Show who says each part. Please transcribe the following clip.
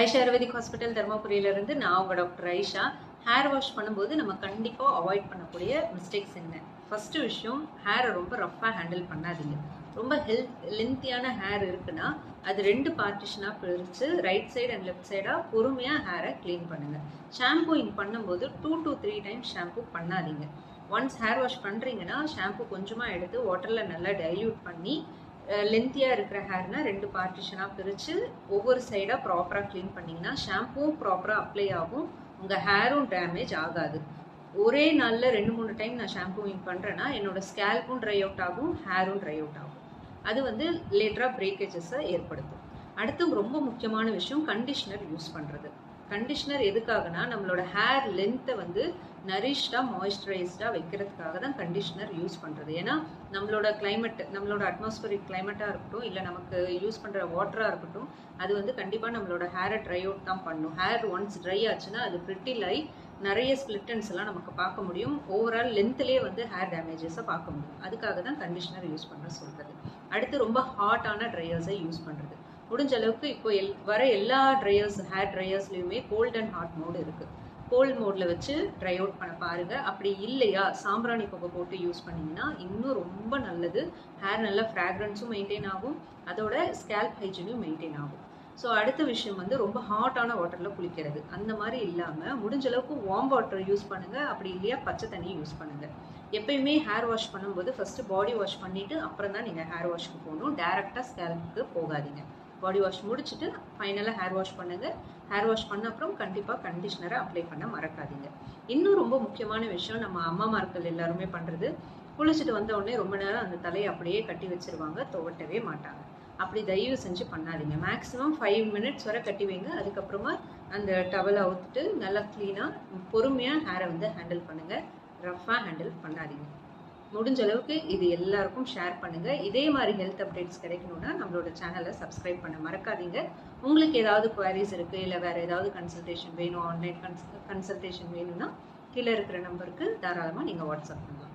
Speaker 1: Aisha ayurvedic hospital தருமபுரியிலேருந்து நான் உங்கள் doctor Aisha. Hair wash பண்ணும்போது நம்ம கண்டிப்பாக அவாய்ட் பண்ணக்கூடிய மிஸ்டேக்ஸ் என்ன? ஃபஸ்ட்டு விஷயம் ஹேரை ரொம்ப ரஃப்பாக ஹேண்டில் பண்ணாதீங்க. ரொம்ப ஹெல்த் லென்த்தியான ஹேர் இருக்குன்னா அது ரெண்டு பார்ட்டிஷனாக பிரித்து ரைட் சைடு அண்ட் லெஃப்ட் சைடாக பொறுமையாக ஹேரை க்ளீன் பண்ணுங்கள் ஷாம்பூயிங் பண்ணும்போது two to three time shampoo பண்ணாதீங்க. ஒன்ஸ் ஹேர் வாஷ் பண்ணுறீங்கன்னா ஷாம்பு கொஞ்சமாக எடுத்து வாட்டரில் நல்லா டைல்யூட் பண்ணி லென்த்தியாக இருக்கிற ஹேர்னா ரெண்டு பார்ட்டிஷனாக பிரித்து ஒவ்வொரு சைடாக ப்ராப்பராக க்ளீன் பண்ணிங்கன்னா ஷாம்புவும் ப்ராப்பராக அப்ளை ஆகும். உங்கள் ஹேரும் டேமேஜ் ஆகாது. ஒரே நாளில் ரெண்டு மூணு டைம் நான் ஷாம்பூவிங் பண்ணுறேன்னா என்னோடய ஸ்கேல்பும் ட்ரை அவுட் ஆகும் ஹேரும் ட்ரை அவுட் ஆகும். அது வந்து லேட்டராக பிரேக்கேஜஸை ஏற்படுத்தும். அடுத்து ரொம்ப முக்கியமான விஷயம் கண்டிஷ்னர் யூஸ் பண்ணுறது கண்டிஷ்னர் எதுக்காகனா நம்மளோட ஹேர் லென்த்தை வந்து நரிஷ்டாக மாய்ஸ்சரைஸ்டாக வைக்கிறதுக்காக தான் கண்டிஷ்னர் யூஸ் பண்ணுறது ஏன்னா நம்மளோட கிளைமேட் நம்மளோட அட்மாஸ்பரிக் கிளைமேட்டாக இருக்கட்டும் இல்லை நமக்கு யூஸ் பண்ணுற வாட்டராக இருக்கட்டும் அது வந்து கண்டிப்பாக நம்மளோட ஹேரை ட்ரை அவுட் தான் பண்ணும். ஹேர் ஒன்ஸ் ட்ரை ஆச்சுன்னா அது பிரிட்டில் நிறைய ஸ்பிளிட்டன்ஸ் எல்லாம் நமக்கு பார்க்க முடியும். ஓவரால் லென்த்லேயே வந்து ஹேர் டேமேஜஸை பார்க்க முடியும். அதுக்காக தான் கண்டிஷ்னர் யூஸ் பண்ண சொல்கிறது அடுத்து ரொம்ப ஹாட்டான ட்ரையர்ஸை யூஸ் பண்ணுறது முடிஞ்ச அளவுக்கு இப்போ எல் வர எல்லா ட்ரையர்ஸ் ஹேர் ட்ரையர்ஸ்லையுமே கோல்ட் அண்ட் ஹாட் மோடு இருக்குது கோல்ட் மோடில் வச்சு ட்ரை அவுட் பண்ண பாருங்கள் அப்படி இல்லையா சாம்பிராணி புகை போட்டு யூஸ் பண்ணிங்கன்னா இன்னும் ரொம்ப நல்லது. ஹேர் நல்லா ஃப்ராக்ரன்ஸும் மெயின்டைன் ஆகும். அதோட ஸ்கேல்ப் ஹைஜீனும் மெயின்டைன் ஆகும். ஸோ அடுத்த விஷயம் வந்து ரொம்ப ஹாட்டான வாட்டரில் குளிக்கிறது. அந்த மாதிரி இல்லாமல் முடிஞ்ச அளவுக்கு வார்ம் வாட்டர் யூஸ் பண்ணுங்கள் அப்படி இல்லையா பச்சை தண்ணி யூஸ் பண்ணுங்கள் எப்பயுமே ஹேர் வாஷ் பண்ணும்போது ஃபஸ்ட்டு பாடி வாஷ் பண்ணிவிட்டு அப்புறம் தான் நீங்கள் ஹேர் வாஷ்க்கு போகணும். டேரெக்டாக ஸ்கேல்புக்கு போகாதீங்க. பாடி வாஷ் முடிச்சுட்டு ஃபைனலாக ஹேர் வாஷ் பண்ணுங்கள் ஹேர் வாஷ் பண்ண அப்புறம் கண்டிப்பாக கண்டிஷ்னரை அப்ளை பண்ண மறக்காதீங்க. இன்னும் ரொம்ப முக்கியமான விஷயம் நம்ம அம்மாமார்கள் எல்லாருமே பண்ணுறது குளிச்சுட்டு வந்த உடனே ரொம்ப நேரம் அந்த தலையை அப்படியே கட்டி வச்சிருவாங்க துவட்டவே மாட்டாங்க. அப்படி தயவு செஞ்சு பண்ணாதீங்க. மேக்ஸிமம் ஃபைவ் மினிட்ஸ் வரை கட்டி வைங்க. அதுக்கப்புறமா அந்த டவலை அவுத்துட்டு நல்லா க்ளீனாக பொறுமையாக ஹேரை வந்து ஹேண்டில் பண்ணுங்கள் ரஃப்பாக ஹேண்டில் பண்ணாதீங்க. முடிஞ்ச அளவுக்கு இது எல்லாருக்கும் ஷேர் பண்ணுங்க. இதே மாதிரி ஹெல்த் அப்டேட்ஸ் கிடைக்கணும்னா நம்மளோட சேனலை சப்ஸ்கிரைப் பண்ண மறக்காதீங்க. உங்களுக்கு ஏதாவது குவாரிஸ் இருக்கு இல்லை வேற ஏதாவது கன்சல்டேஷன் வேணும் ஆன்லைன் கன்சல்டேஷன் வேணும்னா கீழே இருக்கிற நம்பருக்கு தாராளமாக நீங்கள் வாட்ஸ்அப் பண்ணலாம்.